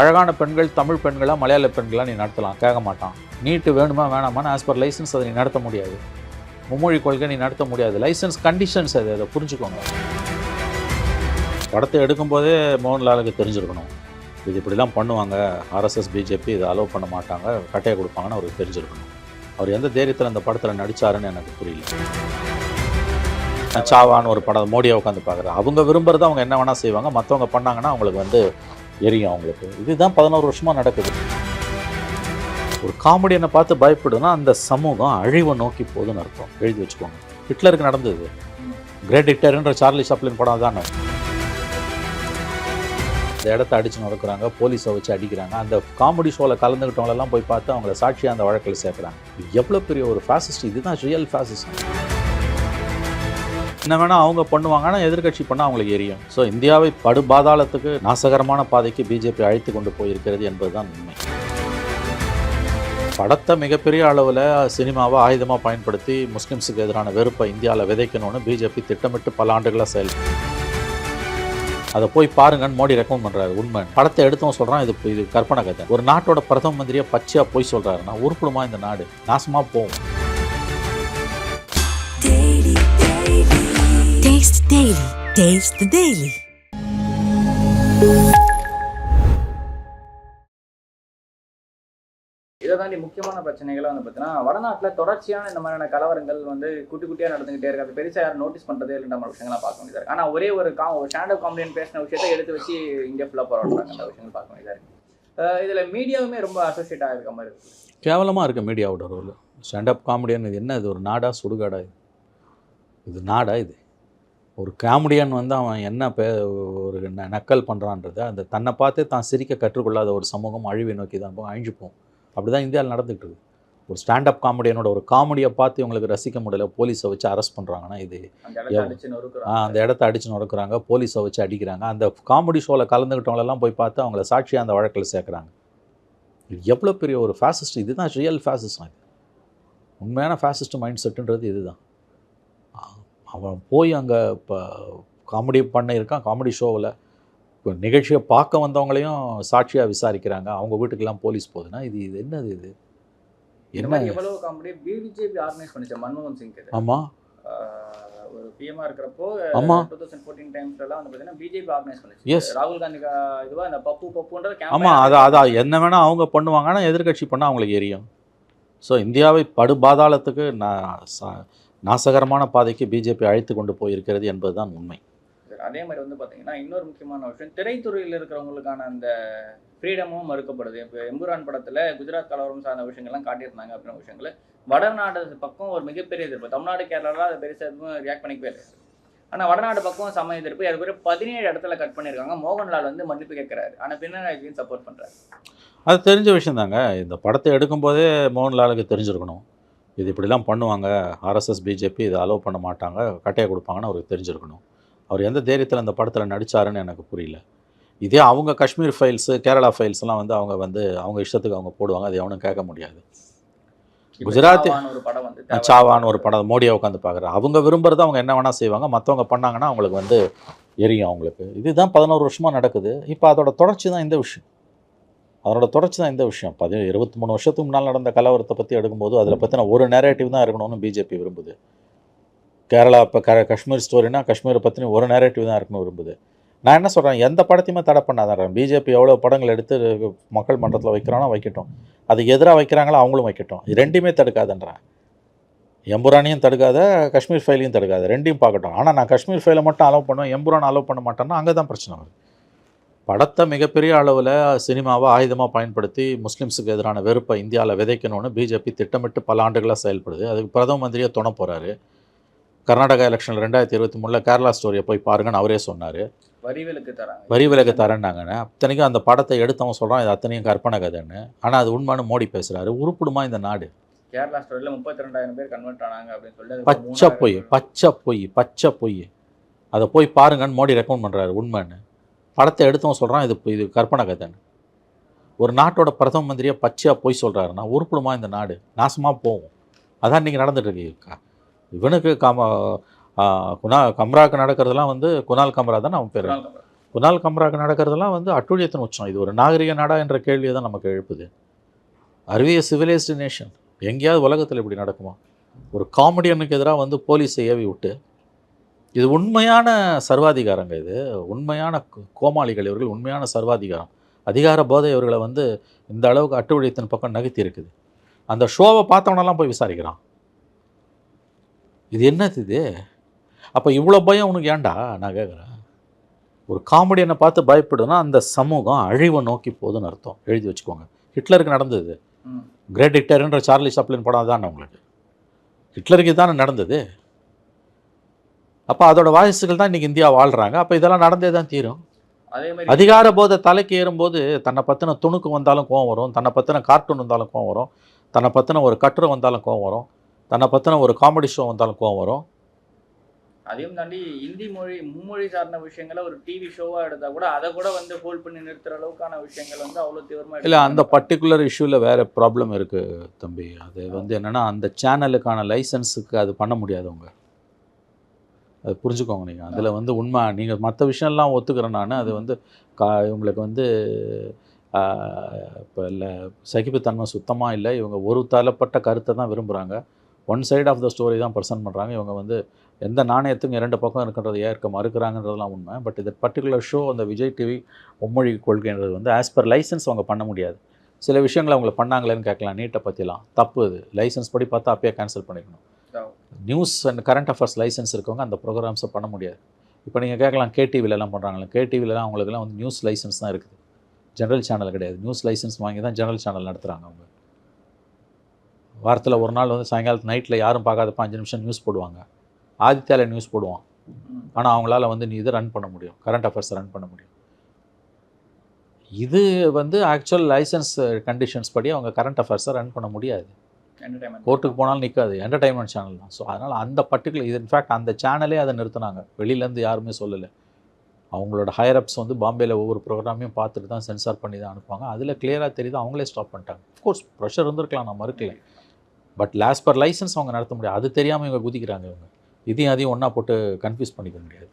அழகான பெண்கள் தமிழ் பெண்களா மலையாள பெண்களா நீ நடத்தலாம். கேட்க மாட்டான். நீட்டு வேணுமா வேணாமான்னு ஆஸ் பர் லைசன்ஸ் அதை நீ நடத்த முடியாது. மும்மொழி கொள்கை நீ நடத்த முடியாது. லைசன்ஸ் கண்டிஷன்ஸ் அது அதை புரிஞ்சுக்கோங்க. படத்தை எடுக்கும்போதே மோகன்லாலுக்கு தெரிஞ்சிருக்கணும். இது இப்படிலாம் பண்ணுவாங்க. ஆர்எஸ்எஸ் பிஜேபி இதை அலோவ் பண்ண மாட்டாங்க. கட்டையை கொடுப்பாங்கன்னு அவருக்கு தெரிஞ்சிருக்கணும். அவர் எந்த தைரியத்தில் அந்த படத்தில் நடிச்சாருன்னு எனக்கு புரியல. சாவான்னு ஒரு படம் மோடியை உட்காந்து பார்க்குறேன் அவங்க விரும்புகிறத அவங்க என்ன வேணால் செய்வாங்க. மற்றவங்க பண்ணாங்கன்னா அவங்களுக்கு வந்து எரியும் அவங்களுக்கு. இதுதான் பதினோரு வருஷமாக நடக்குது. ஒரு காமெடியனை பார்த்து பயப்படுனா அந்த சமூகம் அழிவை நோக்கி போகுதுன்னு அர்த்தம். எழுதி வச்சுக்கோங்க. ஹிட்லருக்கு நடந்தது. கிரேட் ஹிட்லர்ன்ற சார்லி சாப்ளின் படம் தானே இந்த இடத்த அடித்து நடக்கிறாங்க போலீஸை வச்சு அடிக்கிறாங்க. அந்த காமெடி ஷோவில் கலந்துக்கிட்டவங்களெல்லாம் போய் பார்த்து அவங்கள சாட்சியாக அந்த வழக்கில் சேர்க்குறாங்க. எவ்வளோ பெரிய ஒரு ஃபேசிஸ்ட் இதுதான் ரியல் ஃபேசிஸ்ட் என்ன வேணால் அவங்க பண்ணுவாங்க. ஆனால் எதிர்க்கட்சி பண்ணால் அவங்களுக்கு எரியும். ஸோ இந்தியாவை படுபாதாளத்துக்கு நாசகரமான பாதைக்கு பிஜேபி அழைத்து கொண்டு போயிருக்கிறது என்பதுதான் உண்மை. படத்தை மிகப்பெரிய அளவில் சினிமாவை ஆயுதமாக பயன்படுத்தி முஸ்லிம்ஸுக்கு எதிரான வெறுப்பை இந்தியாவில் விதைக்கணும்னு பிஜேபி திட்டமிட்டு பல ஆண்டுகளாக செயல் அதை போய் பாருங்கன்னு மோடி ரெக்கமெண்ட் பண்ணுறாரு உண்மை. படத்தை எடுத்தவன் சொல்கிறான் இது இது கற்பனை கதை. ஒரு நாட்டோட பிரதம மந்திரியை பச்சையாக போய் சொல்கிறாருன்னா உருப்பிடுமா இந்த நாடு? நாசமாக போகும். Daily. Taste the Daily. இதை தாண்டி முக்கியமான பிரச்சனைகளை வந்து பார்த்தீங்கன்னா வடநாட்டில் தொடர்ச்சியான இந்த மாதிரியான கலவரங்கள் வந்து குட்டி குட்டியாக நடந்துகிட்டே இருக்கு. அது பெருசாக யாரும் நோட்டீஸ் பண்ணுறதே இல்லைன்ற மாதிரி விஷயங்கள்லாம் பார்க்க வேண்டியதாக இருக்கு. ஆனால் ஒரே ஒரு கா ஒரு ஸ்டாண்டப் காமெடியன் பேசின விஷயத்தை எடுத்து வச்சு இந்தியா ஃபுல்லாக போராடுறாங்க அந்த விஷயங்கள் பார்க்க வேண்டியதாக இருக்கு. அஹ் இதுல மீடியாவுமே ரொம்ப அசோசியேட் ஆகிருக்க மாதிரி இருக்கு. கேவலமாக இருக்குது மீடியாவோட ரோல் ஸ்டாண்டப் காமெடியன் இது என்ன? இது ஒரு நாடா சுடுகாடா இது? இது நாடா இது? ஒரு காமெடியன் வந்து அவன் என்ன பே ஒரு நக்கல் பண்ணுறான்றத அந்த தன்னை பார்த்தே தான் சிரிக்க கற்றுக்கொள்ளாத ஒரு சமூகம் அழிவை நோக்கி தான் போகும் அழிஞ்சு போகும். அப்படி தான் இந்தியாவில் நடந்துகிட்டு இருக்கு. ஒரு ஸ்டாண்டப் காமெடியனோட ஒரு காமெடியை பார்த்து இவங்களுக்கு ரசிக்க முடியல போலீஸை வச்சு அரெஸ்ட் பண்ணுறாங்கன்னா இது அந்த இடத்த நொறுக்குறாங்க. அடிச்சு நடக்கிறாங்க போலீஸை வச்சு அடிக்கிறாங்க. அந்த காமெடி ஷோவில் கலந்துக்கிட்டவங்களெல்லாம் போய் பார்த்து அவங்கள சாட்சியாக அந்த வழக்கில் சேர்க்குறாங்க. இது எவ்வளோ பெரிய ஒரு ஃபேசிஸ்ட் இதுதான் ரியல் ஃபேசிஸ்ட் இது. உண்மையான ஃபேசிஸ்ட் மைண்ட் செட்டுன்றது இதுதான். அவன் போய் அங்கே இப்போ காமெடி பண்ண இருக்கான் காமெடி ஷோவில் இப்போ நிகழ்ச்சியை பார்க்க வந்தவங்களையும் சாட்சியாக விசாரிக்கிறாங்க. அவங்க வீட்டுக்கெல்லாம் போலீஸ் போகுதுன்னா இது இது என்னது இது? என்ன? மாதிரி எவ்வளவு காமெடி பிஜேபி ஆர்கனைஸ் பண்ணிச்சு மன்மோகன் சிங் ஆமாம் ஒரு பிஎம்ஆ இருக்கிறப்போ ஆமா. டூ தௌசண்ட் ஃபோர்டீன் டைம்ஸ்ல எல்லாம் வந்து பார்த்தீங்கன்னா பிஜேபி ஆர்கனைஸ். பண்ணிச்சு. ராகுல் காந்தி கா- இதுவா இந்த பப்பு பப்புன்றது ஆமாம் அதான் அதான் என்ன வேணால் அவங்க பண்ணுவாங்க ஆனால் எதிர்க்கட்சி பண்ணால் அவங்களுக்கு எரியும். ஸோ இந்தியாவை படுபாதாளத்துக்கு நான் நாசகரமான பாதைக்கு பிஜேபி அழைத்து கொண்டு போயிருக்கிறது என்பதுதான் உண்மை. அதே மாதிரி வந்து பாத்தீங்கன்னா இன்னொரு முக்கியமான விஷயம் திரைத்துறையில் இருக்கிறவங்களுக்கான அந்த ஃப்ரீடமும் மறுக்கப்படுது. இப்போ எம்புரான் படத்துல குஜராத் கலவரம் சார்ந்த விஷயங்கள்லாம் காட்டியிருந்தாங்க அப்படின்ற விஷயங்கள் வடநாடு பக்கம் ஒரு மிகப்பெரிய எதிர்ப்பு. தமிழ்நாடு கேரளாலாம் அதை பெருசாக எதுவும் ரியாக்ட் பண்ணிக்கவே இல்லை. ஆனால் வடநாடு பக்கம் சம எதிர்ப்பு அது பேர் பதினேழு இடத்துல கட் பண்ணியிருக்காங்க. மோகன்லால் வந்து மன்னிப்பு கேட்கிறாரு. ஆனால் விஜயன் சப்போர்ட் பண்றாரு. அது தெரிஞ்ச விஷயந்தாங்க. இந்த படத்தை எடுக்கும்போதே மோகன்லாலுக்கு தெரிஞ்சிருக்கணும். இது இப்படிலாம் பண்ணுவாங்க. ஆர்எஸ்எஸ் பிஜேபி இதை அலோவ் பண்ண மாட்டாங்க. கட்டையை கொடுப்பாங்கன்னு அவருக்கு தெரிஞ்சிருக்கணும். அவர் எந்த தைரியத்தில் அந்த படத்தில் நடிச்சாருன்னு எனக்கு புரியல. இதே அவங்க காஷ்மீர் ஃபைல்ஸு கேரளா ஃபைல்ஸ்லாம் வந்து அவங்க வந்து அவங்க இஷ்டத்துக்கு அவங்க போடுவாங்க. அது எவனும் கேட்க முடியாது. குஜராத்தி- சாவான்னு ஒரு படம் மோடியை உட்காந்து பார்க்குறேன் அவங்க விரும்புறத அவங்க என்ன வேணால் செய்வாங்க. மற்றவங்க பண்ணாங்கன்னா அவங்களுக்கு வந்து எரியும் அவங்களுக்கு. இதுதான் பதினோரு வருஷமாக நடக்குது. இப்போ அதோட தொடர்ச்சி தான் இந்த விஷயம். அதோட தொடர்ச்சி தான் இந்த விஷயம். பதி இருபத்தி மூணு வருஷத்துக்கு முன்னால் நடந்த கலவரத்தை பற்றி எடுக்கும்போது அதில் பற்றின ஒரு நேரேட்டிவ் தான் இருக்கணும்னு பிஜேபி விரும்புது. கேரளா இப்போ க காஷ்மீர் ஸ்டோரினா காஷ்மீரை பற்றின ஒரு நேரேட்டிவ் தான் இருக்கணும் விரும்புது. நான் என்ன சொல்கிறேன் எந்த படத்தையுமே தடை பண்ணாதான் பிஜேபி எவ்வளோ படங்கள் எடுத்து மக்கள் மன்றத்தில் வைக்கிறானோ வைக்கட்டும். அதுக்கு எதிராக வைக்கிறாங்களோ அவங்களும் வைக்கட்டும். இது ரெண்டுமே தடுக்காதுன்றேன். எம்புரானையும் தடுக்காத காஷ்மீர் ஃபைலையும் தடுக்காத. ரெண்டையும் பார்க்கட்டும். ஆனால் நான் காஷ்மீர் ஃபைலை மட்டும் அலோவ் பண்ணுவேன். எம்புரான் அலோவ் பண்ண மாட்டேன்னா அங்கே தான் பிரச்சனை வருது. படத்தை மிகப்பெரிய அளவில் சினிமாவை ஆயுதமாக பயன்படுத்தி முஸ்லிம்ஸுக்கு எதிரான வெறுப்பை இந்தியாவில் விதைக்கணும்னு பிஜேபி திட்டமிட்டு பல ஆண்டுகளாக செயல்படுது. அதுக்கு பிரதம மந்திரியை துணை போகிறாரு கர்நாடகா எலெக்ஷன் ரெண்டாயிரத்தி இருபத்தி மூணில் கேரளா ஸ்டோரியை போய் பாருங்கன்னு அவரே சொன்னார். வரி விலக்கு தராங்க. வரி விலக்கு தரேன்னாங்கன்னு அத்தனைக்கும் அந்த படத்தை எடுத்தவன் சொல்கிறான் இது அத்தனையும் கற்பனை கதைன்னு. ஆனால் அது உண்மைன்னு மோடி பேசுகிறாரு உருப்பிடுமா இந்த நாடு? கேரளா ஸ்டோரியில முப்பத்தி ரெண்டாயிரம் பேர் கன்வெர்ட் ஆனாங்க அப்படின்னு சொல்லி அதுக்கு பச்சை பொய் பச்சை பொய் பச்சை பொய். அதை போய் பாருங்கன்னு மோடி ரெக்கமெண்ட் பண்ணுறாரு உண்மைன்னு. படத்தை எடுத்தவன் சொல்கிறான் இது இது கற்பனை கதைன்னு. ஒரு நாட்டோட பிரதம மந்திரியை பச்சையாக பொய் சொல்கிறாருன்னா உருப்பிடுமா இந்த நாடு நாசமாக போகும். அதான் இன்றைக்கி நடந்துட்டுருக்கு இவனுக்கு காம குணா கம்ராவுக்கு நடக்கிறதுலாம் வந்து குணால் கம்ரா தான் அவன் பேர். குணால் கம்ராக்கு நடக்கிறதெல்லாம் வந்து அட்டுழியத்தின் உச்சம். இது ஒரு நாகரிக நாடா என்ற கேள்வியை தான் நமக்கு எழுப்புது. அருவிய சிவிலைஸ்டு நேஷன் எங்கேயாவது உலகத்தில் இப்படி நடக்குமா? ஒரு காமெடியனுக்கு எதிராக வந்து போலீஸை ஏவி விட்டு இது உண்மையான சர்வாதிகாரங்க இது. உண்மையான கோமாளிகள் இவர்கள் உண்மையான சர்வாதிகாரம். அதிகார போதை இவர்களை வந்து இந்த அளவுக்கு அட்டுழியத்தின் பக்கம் நகர்த்தி இருக்குது. அந்த ஷோவை பார்த்தவனெல்லாம் போய் விசாரிக்கிறான். இது என்னது இது? அப்போ இவ்வளோ பயம் உனக்கு ஏன்டா? நான் கேட்குறேன். ஒரு காமெடியனை பார்த்து பயப்படுனா அந்த சமூகம் அழிவை நோக்கி போகுதுன்னு அர்த்தம். எழுதி வச்சுக்கோங்க. ஹிட்லருக்கு நடந்தது. கிரேட் டிக்டர்ன்ற சார்லி சாப்ளின் படம் தானே உங்களுக்கு. ஹிட்லருக்கு தானே நடந்தது. அப்போ அதோட வாரிசுகள் தான் இன்றைக்கி இந்தியா வாழ்கிறாங்க அப்போ இதெல்லாம் நடந்தே தான் தீரும். அதே மாதிரி அதிகார போதை தலைக்கு ஏறும்போது தன்னை பற்றின துணுக்கு வந்தாலும் கோவம் வரும். தன்னை பற்றின கார்ட்டூன் வந்தாலும் கோவம் வரும். தன்னை பற்றின ஒரு கட்டுரை வந்தாலும் கோவம் வரும். தன்னை பற்றின ஒரு காமெடி ஷோ வந்தாலும் கோவம் வரும். அதையும் தாண்டி இந்தி மொழி மும்மொழி சார்ந்த விஷயங்களை ஒரு டிவி ஷோவா எடுத்தா கூட அதை கூட வந்து ஹோல்ட் பண்ணி நிறுத்துற அளவுக்கான விஷயங்கள் வந்து அவ்வளவு தீவிரமா இல்லை அந்த பர்டிகுலர் இஷ்யூவில் வேறு ப்ராப்ளம் இருக்குது தம்பி. அது வந்து என்னென்னா அந்த சேனலுக்கான லைசன்ஸுக்கு அது பண்ண முடியாது அவங்க அது புரிஞ்சுக்கோங்க நீங்கள் அதில் வந்து உண்மை நீங்கள் மற்ற விஷயம்லாம் ஒத்துக்கிறேன் நான். அது வந்து கா இவங்களுக்கு வந்து இப்போ இல்லை சகிப்புத்தன்மை சுத்தமாக இல்லை. இவங்க ஒரு தரப்பட்ட கருத்தை தான் விரும்புகிறாங்க one side of the story தான் ப்ரெசென்ட் பண்ணுறாங்க இவங்க வந்து எந்த நாணயத்துக்கும் இரண்டு பக்கம் இருக்கின்றதை ஏற்க மறுக்கிறாங்கன்றதெல்லாம் உண்மை. பட் இது பர்டிகுலர் ஷோ அந்த விஜய் டிவி மும்மொழி கொள்கைன்றது வந்து ஆஸ் பர் லைசன்ஸ் அவங்க பண்ண முடியாது. சில விஷயங்களை அவங்களை பண்ணாங்களேன்னு கேட்கலாம். நீட்டை பற்றிலாம் தப்பு இது லைசன்ஸ் படி பார்த்தா அப்பயே கேன்சல் பண்ணிக்கணும். News and current affairs license இருக்கவங்க அந்த ப்ரோக்ராம்ஸை பண்ண முடியாது. இப்போ நீங்கள் கேட்கலாம் கேடிவிலலாம் பண்ணுறாங்களே கேடிவிலலாம் அவங்களுக்குலாம் வந்து நியூஸ் லைசன்ஸ் தான் இருக்குது. ஜென்ரல் சேனல் கிடையாது. நியூஸ் லைசன்ஸ் வாங்கி தான் ஜென்ரல் சேனல் நடத்துகிறாங்க அவங்க. வாரத்தில் ஒரு நாள் வந்து சாயங்காலத்து நைட்டில் யாரும் பார்க்காதப்ப அஞ்சு நிமிஷம் நியூஸ் போடுவாங்க. ஆதித்யாவில் நியூஸ் போடுவான். ஆனால் அவங்களால வந்து நீ இதை ரன் பண்ண முடியும். கரண்ட் அஃபேர்ஸ் ரன் பண்ண முடியும். இது வந்து ஆக்சுவல் லைசன்ஸ் கண்டிஷன்ஸ் படி அவங்க கரண்ட் அஃபேர்ஸை ரன் பண்ண முடியாது. கோர்ட்டுக்கு போனாலும் நிற்காது என்டர்டைன்மெண்ட் சேனல் தான். ஸோ அதனால் அந்த பர்டிகுலர் இது இன்ஃபேக்ட் அந்த சேனலே அதை நிறுத்தினாங்க. வெளியிலேருந்து யாருமே சொல்லலை. அவங்களோட ஹையரப்ஸ் வந்து பாம்பேயில் ஒவ்வொரு ப்ரோக்ராமையும் பார்த்துட்டு தான் சென்சார் பண்ணி தான் அனுப்புவாங்க. அதில் கிளியராக தெரியுது அவங்களே ஸ்டாப் பண்ணிட்டாங்க. கோர்ஸ் ப்ரெஷர் இருந்திருக்கலாம் நான் மறுக்கல. பட் லாஸ் பர் லைசன்ஸ் அவங்க நடத்த முடியாது. அது தெரியாமல் இவங்க குதிக்கிறாங்க இவங்க. இதையும் அதையும் ஒன்றா போட்டு கன்ஃபியூஸ் பண்ணிக்க முடியாது.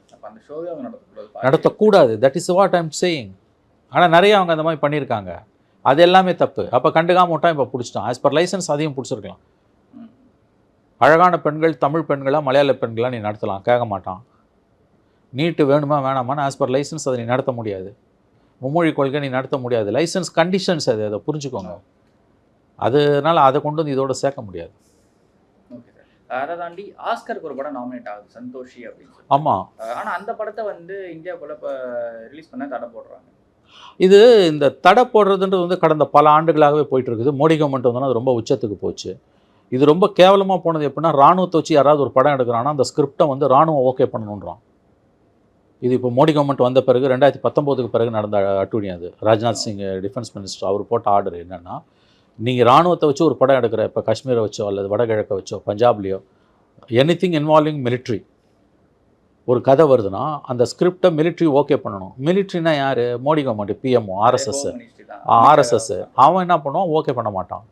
நடத்தக்கூடாது. That is what I'm saying ஆனால் நிறைய அவங்க அந்த மாதிரி பண்ணியிருக்காங்க. அது எல்லாமே தப்பு. அப்போ கண்டுக்காம விட்டா இப்போ பிடிச்சிட்டான் ஆஸ் பர் லைசன்ஸ் அதையும் பிடிச்சிருக்கலாம். அழகான பெண்கள் தமிழ் பெண்களா மலையாள பெண்களா நீ நடத்தலாம். கேட்க மாட்டான். நீட்டு வேணுமா வேணாமான்னு ஆஸ் பர் லைசன்ஸ் அதை நீ நடத்த முடியாது. மும்மொழி கொள்கை நீ நடத்த முடியாது. லைசன்ஸ் கண்டிஷன்ஸ் அது அதை புரிஞ்சுக்கோங்க. அதனால அதை கொண்டு வந்து இதோட சேர்க்க முடியாது. ஓகே சார் அதை தாண்டி ஆஸ்கருக்கு ஒரு படம் நாமினேட் ஆகுது. சந்தோஷி அப்படின்னு ஆமாம் ஆனா அந்த படத்தை வந்து இந்தியாவுக்குள்ள இப்போ ரிலீஸ் பண்ண தடை போடுறாங்க. இது இந்த தடை போடுறதுன்றது வந்து கடந்த பல ஆண்டுகளாகவே போயிட்டு இருக்குது மோடி கவர்மெண்ட் வந்தோன்னா அது ரொம்ப உச்சத்துக்கு போச்சு. இது ரொம்ப கேவலமாக போனது எப்படின்னா ராணுவத்தை வச்சு யாராவது ஒரு படம் எடுக்கிறான்னா அந்த ஸ்கிரிப்டை வந்து ராணுவம் ஓகே பண்ணணுன்றான். இது இப்போ மோடி கவர்மெண்ட் வந்த பிறகு ரெண்டாயிரத்தி பத்தொம்போதுக்கு பிறகு நடந்த அட்டூழியம் அது. ராஜ்நாத் சிங் டிஃபென்ஸ் மினிஸ்டர் அவர் போட்ட ஆர்டர் என்னென்னா நீங்கள் ராணுவத்தை வச்சு ஒரு படம் எடுக்கிற இப்போ காஷ்மீரை வச்சோ அல்லது வடகிழக்கை வச்சோ பஞ்சாப்லேயோ எனி திங் இன்வால்விங் மிலிட்ரி ஒரு கதை வருதுன்னா அந்த ஸ்கிரிப்டை மிலிட்ரி ஓகே பண்ணணும். மிலிட்ரினா யார்? Modi government PMO RSS. RSS அவன் என்ன பண்ணுவான்? ஓகே பண்ண மாட்டான்.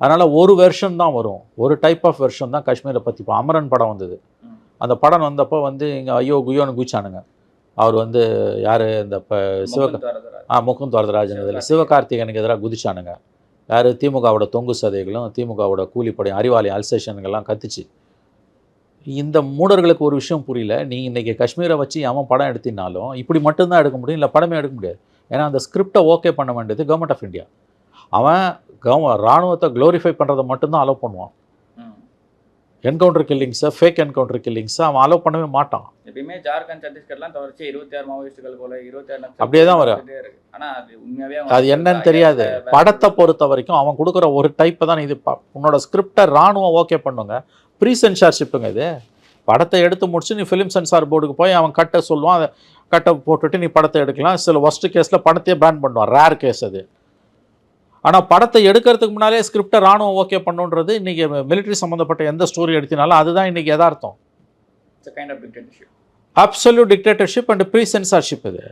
அதனால் ஒரு வெர்ஷன் தான் வரும். ஒரு டைப் ஆஃப் வெர்ஷன் தான் காஷ்மீரை பற்றி இப்போ அமரன் படம் வந்தது. அந்த படம் வந்தப்போ வந்து இங்கே ஐயோ குயோன்னு குச்சானுங்க அவர் வந்து யார்? இந்த இப்போ சிவ முகுந்த் வரதராஜ். ஆ முகுந்த் வரதராஜன் இதில் சிவகார்த்திகனுக்கு எதிராக குதிச்சானுங்க. யார்? திமுகவோட தொங்கு சதைகளும் திமுகவோட கூலிப்படையும் அறிவாலயம் அல்சேஷனுங்கெல்லாம் கத்துச்சு. இந்த மூடர்களுக்கு ஒரு விஷயம் புரியல. நீ இன்னைக்கு காஷ்மீரை வச்சு அவன் படம் எடுத்தினாலும் இப்படி மட்டும்தான் எடுக்க முடியும். இல்லை படமே எடுக்க முடியாது. ஏன்னா அந்த ஸ்கிரிப்டை ஓகே பண்ண வேண்டியது கவர்மெண்ட் ஆஃப் இந்தியா அவன் கவ ராணுவத்தை க்ளோரிஃபை பண்ணுறதை மட்டும்தான் அலோவ் பண்ணுவான். என்கவுண்டர் கில்லிங்ஸை ஃபேக் என்கவுண்டர் கில்லிங்ஸை அவன் அலோவ் பண்ணவே மாட்டான். எப்பயுமே ஜார்க்கண்ட் சத்தீஸ்கர்லாம் தவிர்த்து இருபத்தி ஆறு மாவோயிஸ்டுகள் போல இருபத்தி ஆறு அப்படியே தான் வரும். ஆனா அது உண்மையாவே அது என்னன்னு தெரியாது. படத்தை பொறுத்த வரைக்கும் அவன் கொடுக்குற ஒரு டைப்பை தான் இது. உன்னோட ஸ்கிரிப்டை ராணுவம் ஓகே பண்ணுங்க. ப்ரீ சென்சார்ஷிப்புங்க இது. படத்தை எடுத்து முடிச்சு நீ ஃபிலிம் சென்சார் போர்டுக்கு போய் அவன் கட்டை சொல்லுவான் அதை கட்டை போட்டுட்டு நீ படத்தை எடுக்கலாம். சில ஒஸ்ட் கேஸில் படத்தையே பேன் பண்ணுவான். ரேர் கேஸ் அது. ஆனால் படத்தை எடுக்கிறதுக்கு முன்னாலே ஸ்கிரிப்டை ராணுவம் ஓகே பண்ணுன்றது இன்றைக்கி மிலிட்ரி சம்மந்தப்பட்ட எந்த ஸ்டோரி எடுத்தினாலும் அதுதான் இன்றைக்கி dictatorship absolute dictatorship and pre censorship இது.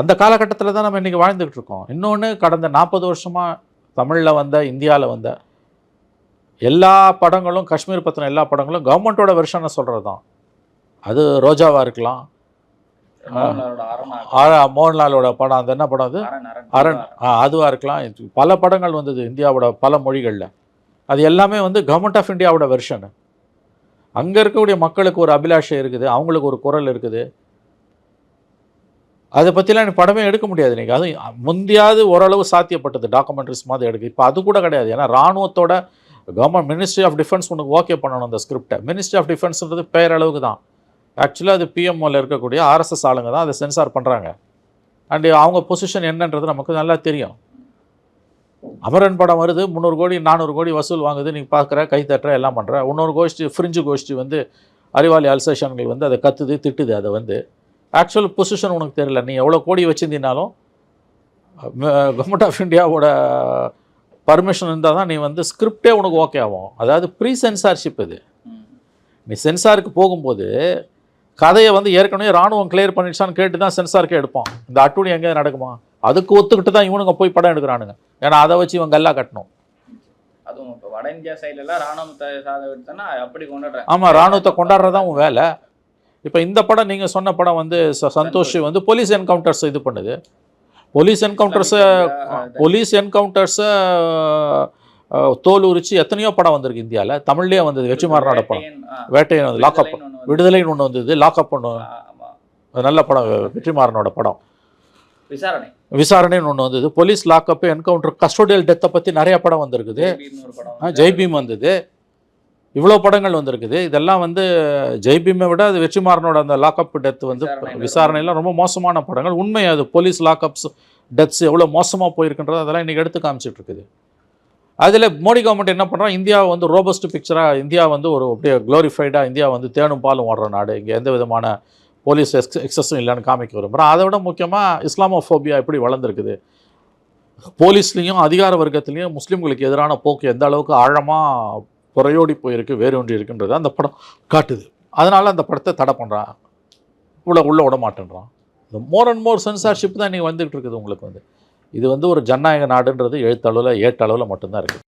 அந்த காலகட்டத்தில் தான் நம்ம இன்றைக்கி வாழ்ந்துகிட்டு இருக்கோம். இன்னொன்று கடந்த நாற்பது வருஷமாக தமிழில் வந்த இந்தியாவில் வந்த எல்லா படங்களும் காஷ்மீர் பற்றின எல்லா படங்களும் கவர்மெண்ட்டோட வெர்ஷனை சொல்கிறது தான் அது ரோஜாவாக இருக்கலாம். மோகன்லாலோட படம் அந்த என்ன படம் அது? அரண் அதுவாக இருக்கலாம். பல படங்கள் வந்தது இந்தியாவோட பல மொழிகளில். அது எல்லாமே வந்து கவர்மெண்ட் ஆஃப் இந்தியாவோட வெர்ஷனு அங்கே இருக்கக்கூடிய மக்களுக்கு ஒரு அபிலாஷை இருக்குது அவங்களுக்கு ஒரு குரல் இருக்குது. அதை பற்றிலாம் நீ படமே எடுக்க முடியாது நீங்கள் அதுவும் முந்தியாவது ஓரளவு சாத்தியப்பட்டது டாக்குமெண்ட்ரிஸ் மாதிரி எடுக்க. இப்போ அது கூட கிடையாது. ஏன்னா ராணுவத்தோட கவர்மெண்ட் மினிஸ்ட்ரி ஆஃப் டிஃபென்ஸ் உனக்கு ஓகே பண்ணணும் அந்த ஸ்கிரிப்டை மினிஸ்ட்ரி ஆஃப் டிஃபென்ஸ்ன்றது பேரளவுக்கு தான். ஆக்சுவலாக அது பிஎம்ஓவில் இருக்கக்கூடிய ஆர்எஸ்எஸ் ஆளுங்க தான் அதை சென்சார் பண்ணுறாங்க அண்டு அவங்க பொசிஷன் என்னன்றது நமக்கு நல்லா தெரியும். அமரன் படம் வருது முந்நூறு கோடி நானூறு கோடி வசூல் வாங்குது நீ பார்க்குற கை தட்டுற எல்லாம் பண்ணுற இன்னொரு கோஷ்டி ஃப்ரிஞ்சு கோஷ்டி வந்து அறிவாளி அல்சேஷன்கள் வந்து அதை கத்துது திட்டுது அதை வந்து. ஆக்சுவல் பொசிஷன் உனக்கு தெரியல. நீ எவ்வளோ கோடி வச்சிருந்தீனாலும் கவர்மெண்ட் ஆஃப் இந்தியாவோட பர்மிஷன் இருந்தால் தான் நீ வந்து ஸ்கிரிப்டே உனக்கு ஓகே ஆகும். அதாவது ப்ரீ சென்சார்ஷிப் இது. நீ சென்சாருக்கு போகும்போது கதையை வந்து ஏற்கனவே ராணுவம் கிளியர் பண்ணிடுச்சான்னு கேட்டு தான் சென்சாருக்கே எடுப்பான். இந்த அட்டூழி எங்கேயாவது நடக்குமா? அதுக்கு ஒத்துக்கிட்டு தான் இவனுங்க போய் படம் எடுக்கிறானுங்க. ஏன்னா அதை வச்சு இவன் கல்லா கட்டணும். அதுவும் இப்போ வட இந்தியா சைடுல எல்லாம் ராணுவத்தை சாத விட்டுனா அப்படி கொண்டாடுறாங்க ஆமாம் ராணுவத்தை கொண்டாடுறதான் உன் வேலை. இப்போ இந்த படம் நீங்கள் சொன்ன படம் வந்து சந்தோஷ் வந்து போலீஸ் என்கவுண்டர்ஸ் இது பண்ணுது. போலீஸ் என்கவுண்டர்ஸை போலீஸ் என்கவுண்டர்ஸை தோல் உரிச்சு எத்தனையோ படம் வந்திருக்கு இந்தியாவில் தமிழ்லேயே வந்தது வெற்றிமாறனோட படம். வேட்டையன் வந்து லாக்அப் விடுதலைன்னு ஒன்று வந்தது லாக்அப் ஒன்று நல்ல படம் வெற்றிமாறனோட படம். விசாரணை. விசாரணைன்னு ஒன்று வந்தது. போலீஸ் லாக்அப் என்கவுண்டர் கஸ்டோடியல் டெத்தை பற்றி நிறைய படம் வந்திருக்குது. ஜெய்பீம் வந்தது. இவ்வளோ படங்கள் வந்திருக்குது. இதெல்லாம் வந்து ஜெய்பீமை விட அது வெற்றிமாறனோட அந்த லாக்அப் டெத் வந்து விசாரணையில ரொம்ப மோசமான படங்கள். உண்மை அது போலீஸ் லாக்அப்ஸ் டெத்ஸ் எவ்வளோ மோசமாக போயிருக்குன்றது அதெல்லாம் இன்றைக்கி எடுத்து காமிச்சிட்டு இருக்குது அதில் மோடி கவர்மெண்ட் என்ன பண்ணுறோம் இந்தியா வந்து ரோபஸ்ட் பிக்சராக இந்தியா வந்து ஒரு அப்படியே க்ளோரிஃபைடாக இந்தியா வந்து தேனும் பாலும் ஓடுற நாடு. இங்கே எந்த விதமான போலீஸ் எக்ஸ் எக்ஸஸும் இல்லைன்னு காமிக்க விரும்புகிறோம் அதை விட முக்கியமாக இஸ்லாமோஃபோபியா எப்படி வளர்ந்துருக்குது? போலீஸ்லேயும் அதிகார வர்க்கத்துலேயும் முஸ்லீம்களுக்கு எதிரான போக்கு எந்த அளவுக்கு ஆழமாக குறையோடி போயிருக்கு வேறு ஒன்று இருக்குன்றது அந்த படம் காட்டுது. அதனால் அந்த படத்தை தடை பண்ணுறான் உள்ள உள்ளே விட மாட்டேன்றான். இந்த மோர் அண்ட் மோர் சென்சார்ஷிப் தான் நீங்கள் வந்துகிட்டு இருக்குது உங்களுக்கு வந்து. இது வந்து ஒரு ஜனநாயக நாடுன்றது எழுத்தளவில் ஏட்டளவில் மட்டும்தான் இருக்குது.